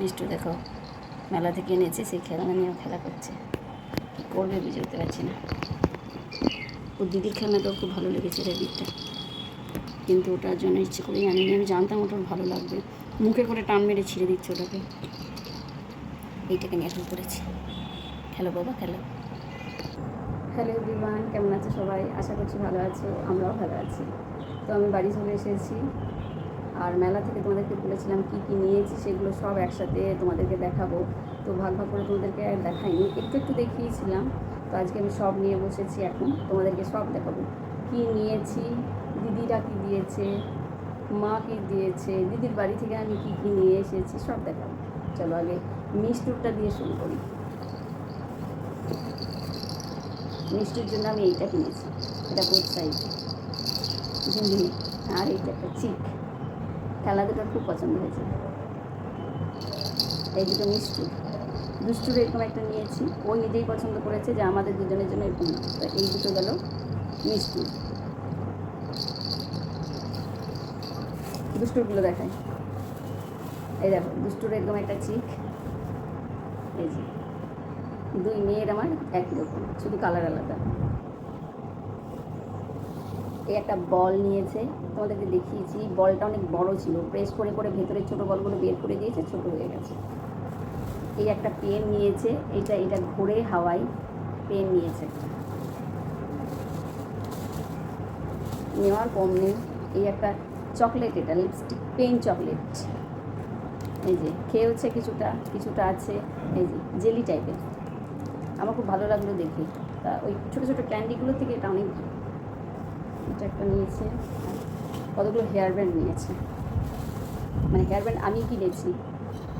মিষ্টু দেখো, মেলা থেকে এনেছে, সেই খেলনা নিয়েও খেলা করছে। কী করবে বুঝে উঠতে পারছি না। ওর দিদির খেলনাটাও খুব ভালো লেগেছে রেবিটটা কিন্তু ওটার জন্য ইচ্ছে করেই আনিনি আমি জানতাম ওটার ভালো লাগবে। মুখে করে টান মেরে ছিঁড়ে দিচ্ছে ওটাকে। এইটাকে নিয়ে শুরু করেছি। খেলো বাবা, খেলো। হ্যালো এভরিওয়ান, কেমন আছে সবাই? আশা করছি ভালো আছো, আমরাও ভালো আছি। তো আমি বাড়ি চলে এসেছি। আর মেলা থেকে তোমাদেরকে বলেছিলাম কী কী নিয়েছি সেগুলো সব একসাথে তোমাদেরকে দেখাবো। তো ভাগ ভাগ করে তোমাদেরকে দেখাইনি, একটু একটু দেখিয়েছিলাম। তো আজকে আমি সব নিয়ে বসেছি এখন, তোমাদেরকে সব দেখাবো। কী নিয়েছি, দিদিরা কী দিয়েছে, মা কী দিয়েছে, দিদির বাড়ি থেকে আমি কী কী নিয়ে এসেছি সব দেখাবো। চলো আগে মিষ্টুরটা দিয়ে শুরু করি। মিষ্টির জন্য আমি এইটা কিনেছি, এটা বোধ সাইজ আর এইটা একটা চিক খেলা দুটো খুব পছন্দ হয়েছে। এই দুটো মিষ্টি। দুষ্টুর এরকম একটা নিয়েছি। ও নিজেই পছন্দ করেছে যে আমাদের দুজনের জন্য এরকম। তো এই দুটো গেল মিষ্টি। দুষ্টুরগুলো দেখায় এই দেখো, দুষ্টুর এরকম একটা চিক। এই যে, দুই মেয়ের আমার একই রকম শুধু কালার আলাদা। এই একটা বল নিয়েছে। তোমাদেরকে দেখিয়েছি, বলটা অনেক বড় ছিল। প্রেস করে করে ভেতরের ছোট বলগুলো বের করে দিয়েছে, ছোট হয়ে গেছে। এই একটা পেন নিয়েছে, এটা এটা ঘুরে হাওয়াই পেন নিয়েছে। নেওয়ার কম নেই। এই একটা চকলেট এটা লিপস্টিক পেন চকলেট এই যে, খেয়েওছে কিছুটা কিছুটা আছে। এই যে জেলি টাইপের আমার খুব ভালো লাগল দেখে। তা ওই ছোটো ছোটো ক্যান্ডিগুলো থেকে এটা অনেক একটা নিয়েছে। কতগুলো হেয়ার ব্যান্ড নিয়েছে। মানে হেয়ার ব্যান্ড আমি কিনেছি।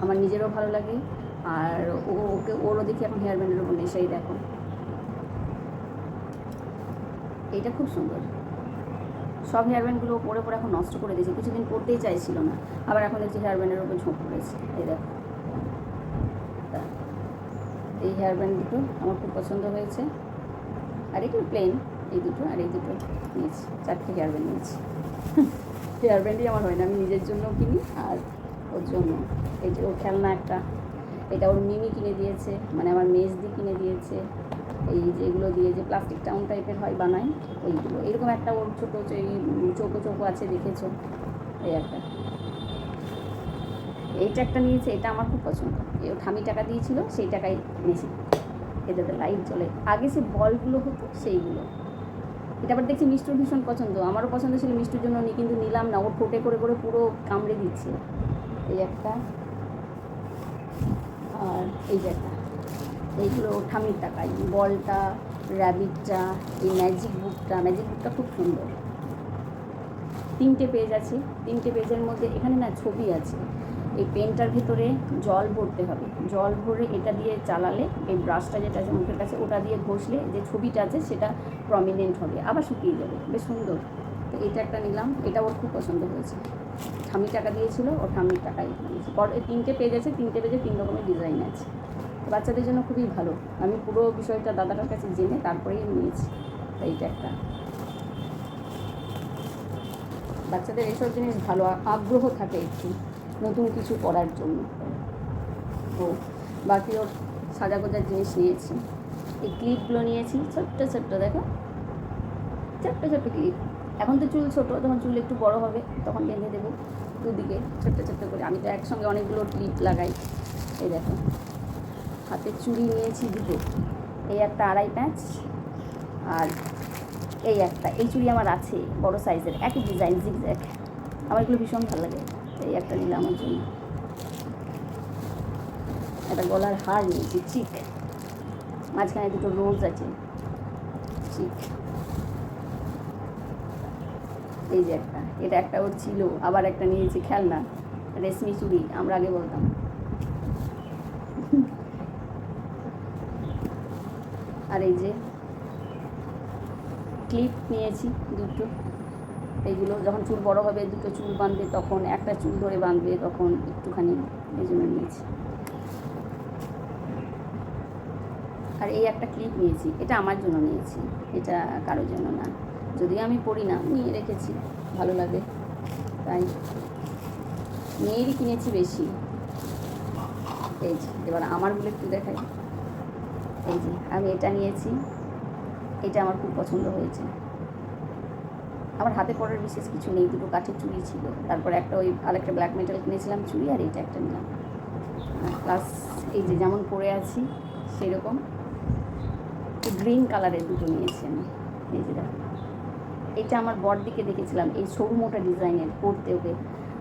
আমার নিজেরও ভালো লাগে। আর ও, ওকে ওরও দেখি এখন হেয়ার ব্যান্ডের ওপর নেশাই দেখো। এইটা খুব সুন্দর। সব হেয়ার ব্যান্ডগুলো পরে পরে এখন নষ্ট করে দিয়েছে। কিছুদিন পরতেই চাইছিল না। আবার এখন দেখছি হেয়ার ব্যান্ডের ওপর ঝোঁক পড়েছে। এই দেখো। এই হেয়ার ব্যান্ড দুটো আমার খুব পছন্দ হয়েছে। আর এগুলো প্লেন এই দুটো আর এই দুটো নিয়েছি চারটে হেয়ার ব্যান্ড নিয়েছি হেয়ার ব্যান্ডই আমার হয় না, আমি নিজের জন্য কিনি আর ওর জন্য। এই যে ওর খেলনা একটা, এটা ওর মিমি কিনে দিয়েছে মানে আমার মেজদি কিনে দিয়েছে। এই যেগুলো দিয়ে যে প্লাস্টিক টাউন টাইপের হয় বানায়, ওইগুলো। এরকম একটা ওর ছোটো চৌকো চৌকো আছে, দেখেছ? এই একটা। এইটা একটা নিয়েছে, এটা আমার খুব পছন্দ। এই ঠামি টাকা দিয়েছিল, সেই টাকায় নিয়েছি এটাতে লাইট জ্বলে। আগে সে বলগুলো হতো, সেইগুলো। এটা আবার দেখছি মিষ্টুর ভীষণ পছন্দ। আমারও পছন্দ ছিল মিষ্টুর জন্য নি কিন্তু নিলাম না ও ঠোঁটে করে করে পুরো কামড়ে দিচ্ছে। এই একটা। আর এই যে একটা। এইগুলো ওর ঠামির টাকায় বলটা র্যাবিটটা এই ম্যাজিক বুকটা ম্যাজিক বুকটা খুব সুন্দর। তিনটে পেজ আছে। তিনটে পেজের মধ্যে এখানে না ছবি আছে। এই পেনটার ভিতরে জল ভরতে হবে। জল ভরে এটা দিয়ে চালালে, এই ব্রাশটা যেটা আছে মুখের কাছে, ওটা দিয়ে ঘষলে যে ছবিটা আছে সেটা প্রমিনেন্ট হবে, আবার শুকিয়ে যাবে। বেশ সুন্দর। তো এটা একটা নিলাম। এটা ওর খুব পছন্দ হয়েছে। ঠামি টাকা দিয়েছিল, ও ঠামির টাকাই দিয়েছে। তিনটে পেজ আছে, তিনটে পেজে তিন রকমের ডিজাইন আছে। বাচ্চাদের জন্য খুবই ভালো। আমি পুরো বিষয়টা দাদাটার কাছে জেনে তারপরেই নিয়েছি। তো এইটা একটা। বাচ্চাদের এইসব জিনিস ভালো, আগ্রহ থাকে একটু। নতুন কিছু করার জন্য। তো বাকি ওর সাজা গোজার জিনিস নিয়েছি। এই ক্লিপগুলো নিয়েছি। ছোট্ট ছোট্ট, দেখো। ছোট্ট ছোট্ট ক্লিপ। এখন তো চুল ছোটো যখন চুল একটু বড় হবে, তখন বেঁধে দেবো দুদিকে। ছোট্ট ছোট্ট করে। আমি তো একসঙ্গে অনেকগুলো ক্লিপ লাগাই। এই দেখো। হাতে চুড়ি নিয়েছি দুটো। এই একটা আড়াই প্যাঁচ আর এই একটা। এই চুড়ি আমার আছে, বড় সাইজের। একই ডিজাইন জিগজ্যাগ আমার এগুলো ভীষণ ভালো লাগে। এই একটা নিলাম আমার জন্য। একটা গলার হার নিয়েছি, চিক। মাঝখানে দুটো রোজ আছে, চিক। এই যে একটা, এটা একটা ওর ছিল, আবার একটা নিয়েছি খেলনা, রেশমি চুড়ি, আমরা আগে বলতাম। আর এই যে ক্লিপ নিয়েছি দুটো। এইগুলো যখন চুল বড় হবে, দুটো চুল বাঁধবে তখন, একটা চুল ধরে বাঁধবে তখন একটুখানি জন্য নিয়েছি। আর এই একটা ক্লিপ নিয়েছি, এটা আমার জন্য নিয়েছি, এটা কারোর জন্য না। যদিও আমি পড়ি না, নিয়ে রেখেছি, ভালো লাগে, তাই। মেয়েরই কিনেছি বেশি। এই যে, এবার আমারগুলো একটু দেখাই। এই যে, আমি এটা নিয়েছি, এটা আমার খুব পছন্দ হয়েছে। আমার হাতে পরার বিশেষ কিছু নেই, দুটো কাঠের চুড়ি ছিল। তারপর একটা ওই আরেকটা ব্ল্যাক মেটাল কিনেছিলাম চুড়ি, আর এইটা একটা নিলাম। প্লাস এই যে যেমন পরে আছি, সেরকম। গ্রিন কালারের দুটো নিয়েছি আমি। এই যে দেখো। এটা আমার বর দিকে দেখেছিলাম, এই সরু মোটা ডিজাইনের পরতে ওকে,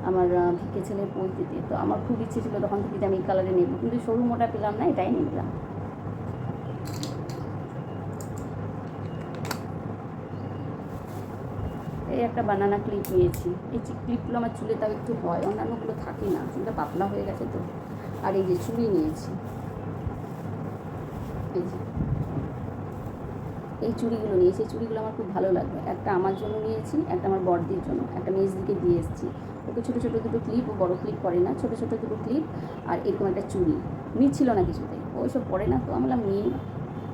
আমার ভিকে ছেলে দিয়ে তো আমার খুব ইচ্ছে ছিল তখন থেকে যে আমি এই কালারে নেব। কিন্তু সরু মোটা পেলাম না, এটাই নিলাম। এই একটা বানানা ক্লিপ নিয়েছি। এই ক্লিপগুলো আমার চুলে তাও একটু হয় অন্যান্যগুলো থাকে না চুলটা পাতলা হয়ে গেছে তো। আর এই যে চুড়ি নিয়েছি। এই যে। এই চুড়িগুলো নিয়েছি, এই চুড়িগুলো আমার খুব ভালো লাগবে একটা আমার জন্য নিয়েছি, একটা আমার বড়দির জন্য। একটা মেজদিকে দিয়ে এসেছি। ওকে ছোটো ছোটো দুটো ক্লিপ ও বড়ো ক্লিপ পরে না, ছোটো ছোটো দুটো ক্লিপ আর এরকম একটা চুড়ি। নিচ্ছিল না কিছুতে ওইসব পরে না তো, আমি বললাম নিই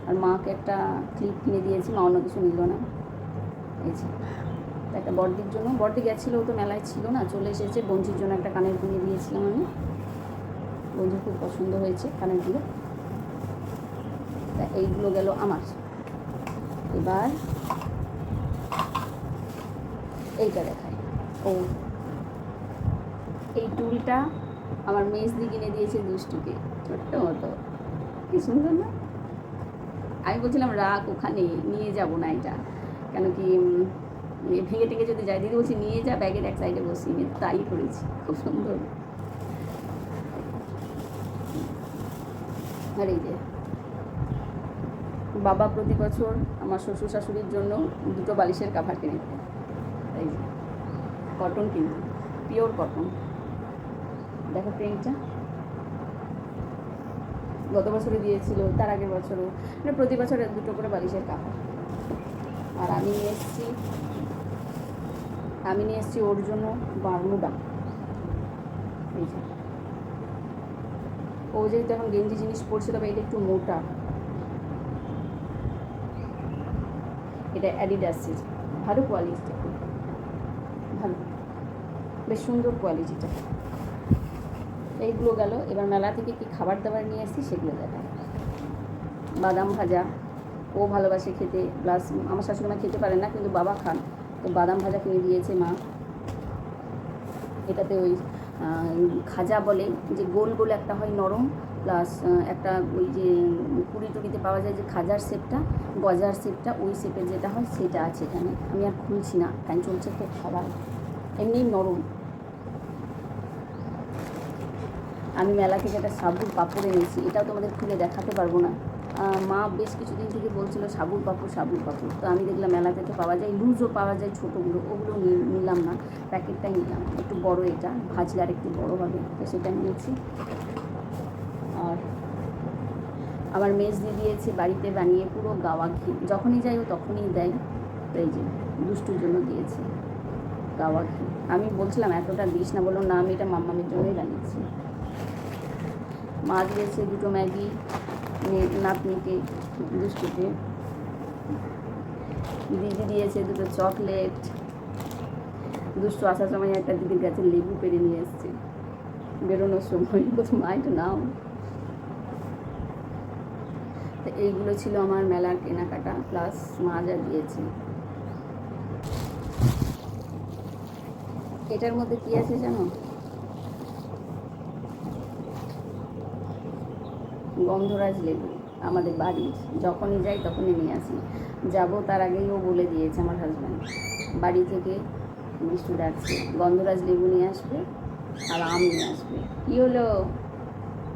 আর মাকে একটা ক্লিপ কিনে দিয়েছি, মা অন্য কিছু নিল না। এই একটা বড়দির জন্য। বড়দি গেছিল তো মেলায় ছিল না, চলে এসেছে। বঞ্চির জন্য একটা কানের কিনে দিয়েছিলাম আমি। বঞ্চির খুব পছন্দ হয়েছে কানেরগুলো তা এইগুলো গেল আমার। এবার এইটা দেখায় ও। এই টুলটা আমার মেজদি কিনে দিয়েছে দুষ্টুকে। ছোট্ট মতো। কি সুন্দর না? আমি বলছিলাম, রাখ, ওখানে নিয়ে যাব না এটা। কেন কি ভেঙে টেঙে যদি যায় দিদি বলছি, নিয়ে যা ব্যাগের এক সাইডে বসিয়ে নিয়ে তাই করেছি, খুব সুন্দর। আর এই যে, বাবা প্রতি বছর আমার শ্বশুর শাশুড়ির জন্য দুটো বালিশের কাভার কিনে দেয়। এই যে কটন কিন্তু পিওর কটন দেখো প্রিন্টটা গত বছরে দিয়েছিল, তার আগের বছরও। মানে প্রতি বছর দুটো করে বালিশের কাভার আর আমি নিয়ে এসেছি আমি নিয়ে এসেছি ওর জন্য বার্মুডা ও যেহেতু এখন গেঞ্জি জিনিস পরছে তবে এটা একটু মোটা। এটা অ্যাডিডাসের ভালো কোয়ালিটিটা ভালো। বেশ সুন্দর কোয়ালিটিটা এইগুলো গেল। এবার মেলা থেকে কি খাবার দাবার নিয়ে এসেছি সেগুলো দেখায় বাদাম ভাজা। ও ভালোবাসে খেতে। প্লাস আমার শাশুড়ি খেতে পারে না, কিন্তু বাবা খান। তো বাদাম ভাজা কিনে দিয়েছে মা। এটাতে ওই খাজা বলে, যে গোল গোল একটা হয় নরম প্লাস একটা ওই যে কুড়ি টুড়িতে পাওয়া যায় যে খাজার শেপটা, গজার শেপটা, ওই শেপের যেটা হয় সেটা আছে এখানে। আমি আর খুলছি না টাইম চলছে তো খাবার। এমনি নরম। আমি মেলা থেকে একটা সাবুর পাপড় এনেছি, এটাও তোমাদের খুলে দেখাতে পারব না। মা বেশ কিছুদিন থেকে বলছিল, সাবুর পাপড় সাবুর পাপড় তো আমি দেখলাম মেলা থেকে পাওয়া যায়, লুজও পাওয়া যায় ছোটোগুলো, ওগুলো নিলাম না, প্যাকেটটাই নিলাম। একটু বড় এটা, ভাজলে আর একটু বড়ো হবে, তো সেটা নিয়েছি। আর আমার মেজ দিয়ে দিয়েছে বাড়িতে বানিয়ে পুরো গাওয়া ঘি, যখনই যাই ও তখনই দেয়, তো এই যে দুষ্টুর জন্য দিয়েছে গাওয়া ঘি। আমি বলছিলাম, এতটা দিস না। বলল, না, আমি এটা মাম্মামের জন্যই বানিয়েছি। মা দিয়েছে দুটো ম্যাগি মেয়ে- নাতনিকে দুষ্টুকে। দিদি দিয়েছে দুটো চকলেট। দুষ্টু আসার সময় একটা দিদির কাছে লেবু পেরে নিয়ে এসছে। বেরোনোর সময় বলছে মা নাও। তো এইগুলো ছিল আমার মেলার কেনাকাটা প্লাস মা যা দিয়েছে। এটার মধ্যে কি আছে জানো? গন্ধরাজ লেবু, আমাদের বাড়ির যখনই যাই তখনই নিয়ে আসি। যাব তার আগেই ও বলে দিয়েছে আমার হাজব্যান্ড বাড়ি থেকে মিষ্টি ডাকছে, গন্ধরাজ লেবু নিয়ে আসবে আর আম নিয়ে আসবে। কী হলো?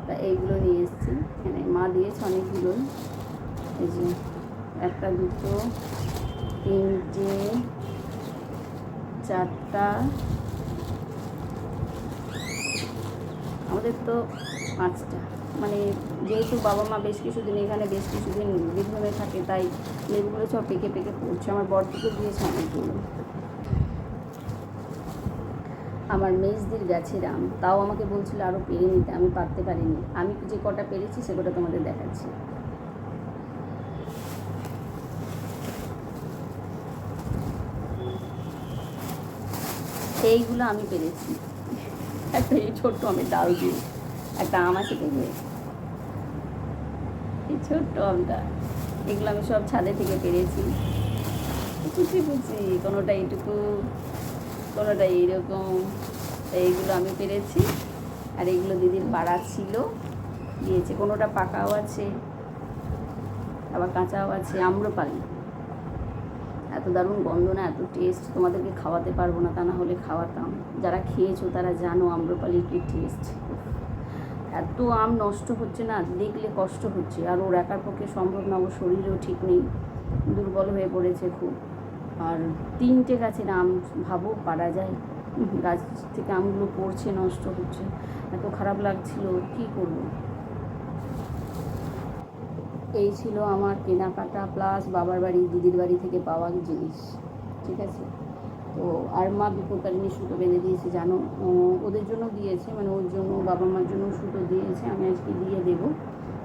তা এইগুলো নিয়ে এসেছি। এখানে মা দিয়েছে অনেকগুলো। এই যে একটা, দুটো, তিনটে, চারটা। আমাদের তো পাঁচটা। মানে যেহেতু বাবা মা বেশ কিছুদিন এখানে, বেশ কিছুদিন বীরভূমে থাকে, তাই লেবুগুলো সব পেকে পেকে পড়ছে। আমার বরদিকে দিয়েছে অনেকগুলো আমার মেজদির গাছের আম তাও আমাকে বলছিল আরও পেরে নিতে। আমি পারতে পারিনি। আমি যে কটা পেরেছি, সে কটা তোমাদের দেখাচ্ছি। এইগুলো আমি পেরেছি। একটা এই ছোট্ট আমের ডাল দিয়ে, একটা আম আছে এই ছোট্ট আমটা এগুলো আমি সব ছাদে থেকে পেরেছি। কুচি কুচি কোনোটা এইটুকু কোনোটা এইরকম এইগুলো আমি পেরেছি। আর এইগুলো দিদির পাড়া ছিল, দিয়েছে। কোনোটা পাকাও আছে, আবার কাঁচাও আছে আম্রপালি এত দারুণ গন্ধ না, এত টেস্ট তোমাদেরকে খাওয়াতে পারব না তা না হলে খাওয়াতাম। যারা খেয়েছো তারা জানো আম্রপালির কি টেস্ট এত আম নষ্ট হচ্ছে না, দেখলে কষ্ট হচ্ছে। আর ওর একার পক্ষে সম্ভব না, ওর শরীরেও ঠিক নেই, দুর্বল হয়ে পড়েছে খুব। আর তিনটে গাছের আম ভাবো, পারা যায়। গাছ থেকে আমগুলো পড়ছে, নষ্ট হচ্ছে। এত খারাপ লাগছিল, কি করব? এই ছিল আমার কেনাকাটা প্লাস বাবার বাড়ি, দিদির বাড়ি থেকে পাওয়া জিনিস, ঠিক আছে? তো আর মা বিপদকারিণী সুতো বেঁধে দিয়েছে, জানো? ওদের জন্য দিয়েছে মানে ওর জন্য, বাবা মার জন্য সুতো দিয়েছে, আমি আজকে দিয়ে দেবো।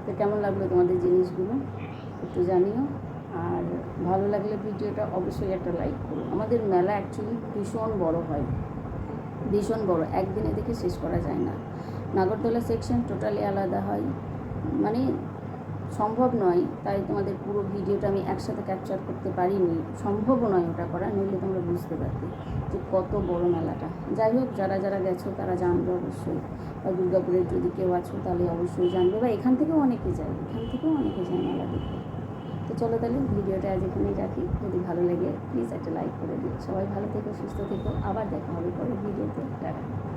তো কেমন লাগল তোমাদের জিনিসগুলো? একটু জানিও। আর ভালো লাগলে ভিডিওটা অবশ্যই একটা লাইক করো। আমাদের মেলা অ্যাকচুয়ালি ভীষণ বড় হয়। ভীষণ বড়। একদিনে দেখে শেষ করা যায় না। নাগরদোলা সেকশন টোটালি আলাদা হয়। মানে সম্ভব নয়, তাই তোমাদের পুরো ভিডিওটা আমি একসাথে ক্যাপচার করতে পারিনি। সম্ভবও নয় ওটা করা, নইলে তোমরা বুঝতে পারতে যে কত বড় মেলাটা। যাই হোক, যারা যারা গেছো তারা জানবে অবশ্যই। বা দুর্গাপুরের যদি কেউ আছো তাহলে অবশ্যই জানবে। বা এখান থেকেও অনেকে যায়, এখান থেকেও অনেকে যায় মেলা দেখতে। তো চলো তাহলে ভিডিওটা আজ এখানেই রাখি। যদি ভালো লাগে প্লিজ একটা লাইক করে দিও। সবাই ভালো থেকো, সুস্থ থেকো। আবার দেখা হবে পরের ভিডিওতে। টাটা।